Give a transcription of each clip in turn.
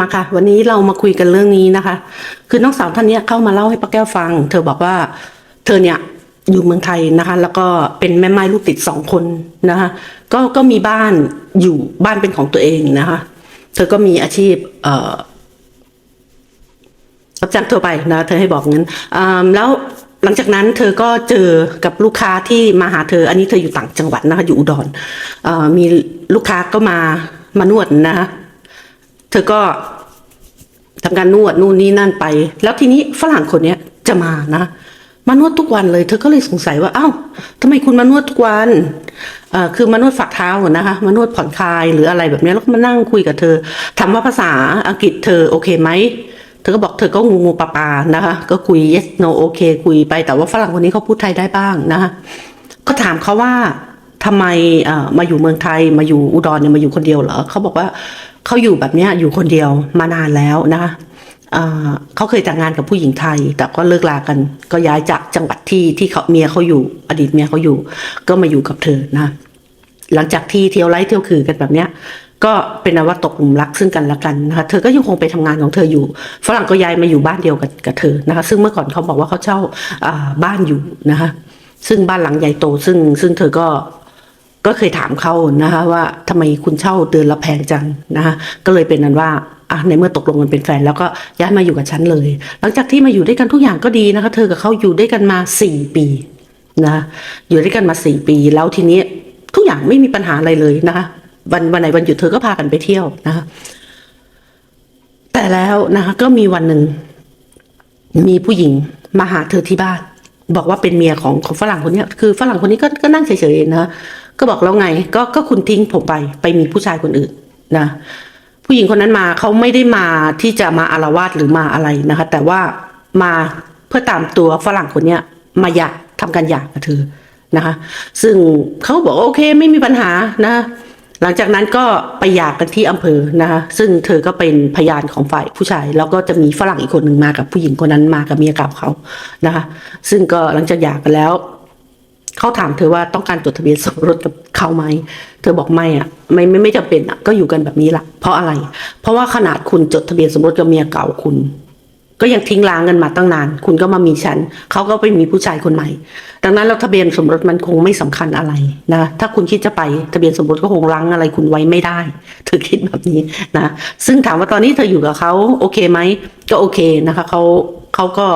มาค่ะ วันนี้เรามาคุยกันเรื่องนี้นะคะ คือน้องสาวท่านเนี้ยเข้ามาเล่าให้ป้าแก้วฟัง เธอบอกว่า เธอเนี่ยอยู่เมืองไทยนะคะ แล้วก็เป็นแม่ไม้ลูกติดสองคนนะคะ ก็ก็มีบ้านอยู่บ้านเป็นของตัวเองนะคะ เธอก็มีอาชีพ เอ่อรับจ้างทั่วไปนะ เธอให้บอกงั้นอ่าแล้วหลังจากนั้นเธอก็เจอกับลูกค้าที่มาหาเธอ อันนี้เธออยู่ต่างจังหวัดนะคะ อยู่อุดรอ่อมีลูกค้าก็มามานวดนะคะ เธอก็ทำการนวดนู่นนี่นั่นไป แล้วทีนี้ฝรั่งคนเนี้ยจะมานะ มานวดทุกวันเลย เธอก็เลยสงสัยว่าอ้าวทำไมคุณมานวดทุกวันอ่อคือมานวดฝ่าเท้านะคะมานวดผ่อนคลายหรืออะไรแบบนี้แล้วก็มานั่งคุยกับเธอถามว่าภาษาอังกฤษเธอโอเคไหมเธอก็บอกเธอก็งูงูปลาปานะคะก็คุย yes no โอเค คุยไปแต่ว่าฝรั่งคนนี้เขาพูดไทยได้บ้างนะคะก็ถามเขาว่า ทำไมเอ่อมาอยู่เมืองไทยมาอยู่อุดรเนี่ยมาอยู่คนเดียวเหรอเขาบอกว่าเขาอยู่แบบเนี้ยอยู่คนเดียวมานานแล้วนะคะอ่าเขาเคยแต่งงานกับผู้หญิงไทย แต่ก็เลิกลากัน ก็ย้ายจากจังหวัดที่ที่เขาเมียเขาอยู่ อดีตเมียเขาอยู่ ก็มาอยู่กับเธอนะ หลังจากที่เที่ยวไล่เที่ยวคือกันแบบเนี้ย ก็เป็นนว่าตกหลุมรักซึ่งกันและกันนะคะเธอก็ยังคงไปทำงานของเธออยู่ ฝรั่งก็ย้ายมาอยู่บ้านเดียวกับกับเธอนะคะ ซึ่งเมื่อก่อนเขาบอกว่าเขาเช่าอ่าบ้านอยู่นะคะซึ่งบ้านหลังใหญ่โต ซึ่งซึ่งเธอก็ ก็เคยถามเขานะคะว่าทำไมคุณเช่าเดือนละแพงจังนะคะก็เลยเป็นนั้นว่าอะในเมื่อตกลงกันเป็นแฟนแล้วก็ย้ายมาอยู่กับฉันเลย หลังจากที่มาอยู่ด้วยกันทุกอย่างก็ดีนะคะ เธอกับเขาอยู่ด้วยกันมาสี่ปีนะอยู่ด้วยกันมาสี่ปี แล้วทีนี้ทุกอย่างไม่มีปัญหาอะไรเลยนะคะวันวันไหนวันหยุดเธอก็พากันไปเที่ยวนะคะแต่แล้วนะคะก็มีวันหนึ่งมีผู้หญิงมาหาเธอที่บ้าน บอกว่าเป็นเมียของของฝรั่งคนนี้คือฝรั่งคนนี้ก็ก็นั่งเฉยๆนะ ก็บอกแล้วไง ก็ก็คุณทิ้งผมไป ไปมีผู้ชายคนอื่นนะ ผู้หญิงคนนั้นมาเขาไม่ได้มาที่จะมาอารวาสหรือมาอะไรนะคะ แต่ว่ามาเพื่อตามตัวฝรั่งคนเนี้ยมาหย่าทำการหย่ากกับเธอนะคะ ซึ่งเขาบอกโอเคไม่มีปัญหานะหลังจากนั้นก็ไปหย่ากันที่อำเภอนะคะซึ่งเธอก็เป็นพยานของฝ่ายผู้ชาย แล้วก็จะมีฝรั่งอีกคนหนึ่งมากับผู้หญิงคนนั้นมากับเมียก่าเขานะคะ ซึ่งก็หลังจากหย่ากันแล้ว เขาถามเธอว่าต้องการจดทะเบียนสมรสกับเขาไหม เธอบอกไม่อะไม่ไม่ไม่จำเป็นอะก็อยู่กันแบบนี้ละเพราะอะไร เพราะว่าขนาดคุณจดทะเบียนสมรสกับเมียเก่าคุณ ก็ยังทิ้งล้างกันมาตั้งนาน คุณก็มามีฉันเขาก็ไปมีผู้ชายคนใหม่ ดังนั้นแล้วทะเบียนสมรสมันคงไม่สำคัญอะไรนะถ้าคุณคิดจะไปทะเบียนสมรสก็คงล้างอะไรคุณไว้ไม่ได้ เธอคิดแบบนี้นะซึ่งถามว่าตอนนี้เธออยู่กับเขาโอเคไหมก็โอเคนะคะเขาเขาก็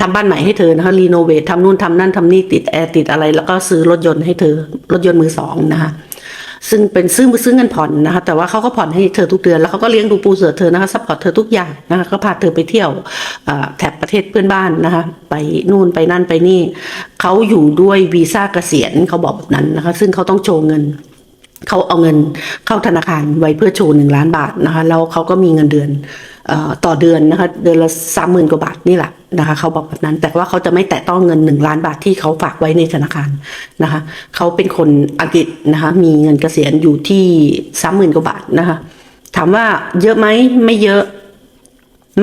ทำบ้านใหม่ให้เธอนะคะรีโนเวททำนู่นทำนั่นทำนี่ติดแอร์ติดอะไร แล้วก็ซื้อรถยนต์ให้เธอรถยนต์มือสองนะคะซึ่งเป็นซื้อซื้อเงินผ่อนนะคะแต่ว่าเขาก็ผ่อนให้เธอทุกเดือนแล้วเขาก็เลี้ยงดูปูเสือเธอนะคะซัพพอร์ตเธอทุกอย่างนะคะก็พาเธอไปเที่ยวแถบประเทศเพื่อนบ้านนะคะไปนู่นไปนั่นไปนี่เขาอยู่ด้วยวีซ่าเกษียณเขาบอกแบบนั้นนะคะซึ่งเขาต้องโชว์เงิน เขาเอาเงินเข้าธนาคารไว้เพื่อโชว์หนึ่งล้านบาทนะคะแล้วเขาก็มีเงินเดือนต่อเดือนนะคะเดือนละสามหมื่นกว่าบาทนี่แหละนะคะเขาบอกแบบนั้น แต่ว่าเขาจะไม่แตะต้องเงินหนึ่งล้านบาทที่เขาฝากไว้ในธนาคารนะคะเขาเป็นคนอังกฤษนะคะมีเงินเกษียณอยู่ที่สามหมื่นกว่าบาทนะคะถามว่าเยอะไหมไม่เยอะ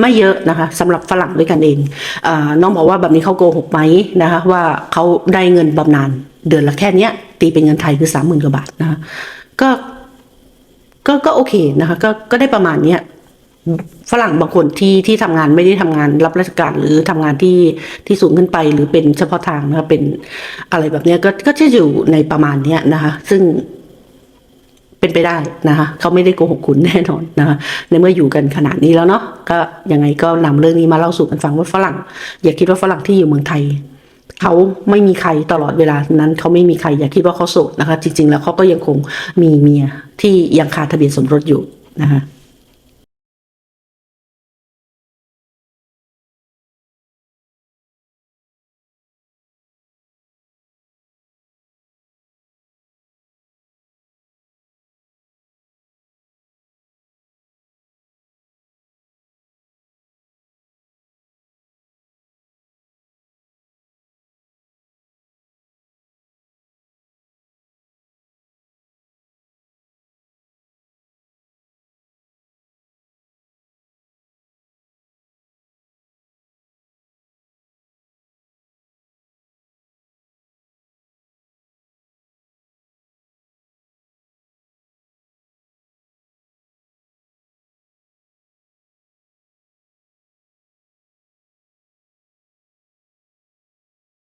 ไม่เยอะนะคะสำหรับฝรั่งด้วยกันเองอน้องบอกว่าแบบนี้เขาโกหกไหมนะคะว่าเขาได้เงินบำนาญ เดือนละแค่เนี้ย ตีเป็นเงินไทยคือสามหมื่นกว่าบาทนะคะก็ก็ก็โอเคนะคะก็ก็ได้ประมาณเนี้ยฝรั่งบางคนที่ที่ทำงานไม่ได้ทำงานรับราชการหรือทำงานที่ที่สูงขึ้นไป หรือเป็นเฉพาะทางนะคะเป็นอะไรแบบเนี้ยก็ก็จะอยู่ในประมาณเนี้ยนะคะ ซึ่งเป็นไปได้นะคะเขาไม่ได้โกหกคุณแน่นอนนะคะในเมื่ออยู่กันขนาดนี้แล้วเนาะก็ยังไงก็นำเรื่องนี้มาเล่าสู่กันฟังว่าฝรั่ง อย่าคิดว่าฝรั่งที่อยู่เมืองไทย เขาไม่มีใครตลอดเวลานั้นเขาไม่มีใครอย่าคิดว่าเขาโสดนะคะ จริง ๆ แล้วเขาก็ยังคงมีเมียที่ยังขาดทะเบียนสมรสอยู่นะคะ